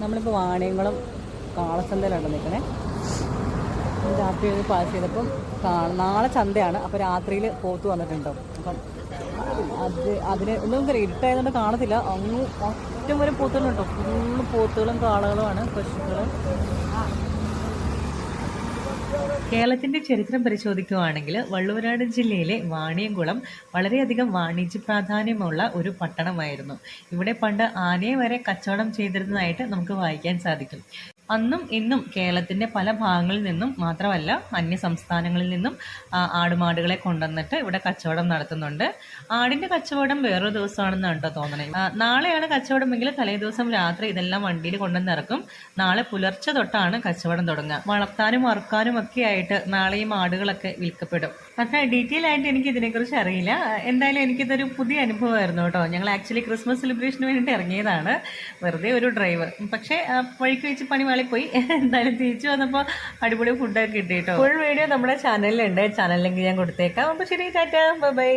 നമ്മളിപ്പോൾ വാണിയംകുളം കാളച്ചന്തയിലാണ് നിൽക്കണേ രാത്രി ഒരു പാസ് ചെയ്തപ്പം നാളെ ചന്തയാണ്. അപ്പോൾ രാത്രിയിൽ പോത്ത് വന്നിട്ടുണ്ടോ? അപ്പം അത് അതിന് ഒന്നും ഇരുട്ടായതുകൊണ്ട് കാണത്തില്ല. അങ്ങ് ഒറ്റ വരെ പോത്തുകളുണ്ടോ ഫുള്ള് പോത്തുകളും കാളകളുമാണ് പശുക്കളും. കേരളത്തിന്റെ ചരിത്രം പരിശോധിക്കുകയാണെങ്കിൽ വള്ളുവനാട് ജില്ലയിലെ വാണിയംകുളം വളരെയധികം വാണിജ്യ പ്രാധാന്യമുള്ള ഒരു പട്ടണമായിരുന്നു. ഇവിടെ പണ്ട് ആനയെ വരെ കച്ചവടം ചെയ്തിരുന്നതായിട്ട് നമുക്ക് വായിക്കാൻ സാധിക്കും. അന്നും ഇന്നും കേരളത്തിന്റെ പല ഭാഗങ്ങളിൽ നിന്നും മാത്രമല്ല അന്യ സംസ്ഥാനങ്ങളിൽ നിന്നും ആടുമാടുകളെ കൊണ്ടുവന്നിട്ട് ഇവിടെ കച്ചവടം നടത്തുന്നുണ്ട്. ആടിന്റെ കച്ചവടം വേറൊരു ദിവസമാണെന്ന് കേട്ടോ തോന്നണേ. നാളെയാണ് കച്ചവടമെങ്കിൽ തലേ ദിവസം രാത്രി ഇതെല്ലാം വണ്ടിയിൽ കൊണ്ടുവന്ന് ഇറക്കും. നാളെ പുലർച്ചെ തൊട്ടാണ് കച്ചവടം തുടങ്ങുക. വളർത്താനും അറുക്കാനും ഒക്കെ ആയിട്ട് നാളെയും ആടുകളൊക്കെ വിൽക്കപ്പെടും. അത്ര ഡീറ്റെയിൽ ആയിട്ട് എനിക്ക് ഇതിനെക്കുറിച്ച് അറിയില്ല. എന്തായാലും എനിക്കിതൊരു പുതിയ അനുഭവമായിരുന്നു കേട്ടോ. ഞങ്ങൾ ആക്ച്വലി ക്രിസ്മസ് സെലിബ്രേഷന് വേണ്ടിയിട്ട് ഇറങ്ങിയതാണ്. വെറുതെ ഒരു ഡ്രൈവർ പക്ഷേ വഴിക്ക് വെച്ച് പണി വാളിപ്പോയി എന്തായാലും തിരിച്ചു വന്നപ്പോൾ അടിപൊളി ഫുഡൊക്കെ കിട്ടി കേട്ടോ. ഫുൾ വീഡിയോ നമ്മുടെ ചാനലിലുണ്ട് ചാനൽ ലിങ്ക് ഞാൻ കൊടുത്തേക്കാം. അപ്പോൾ ശരി ടാറ്റ. ബൈ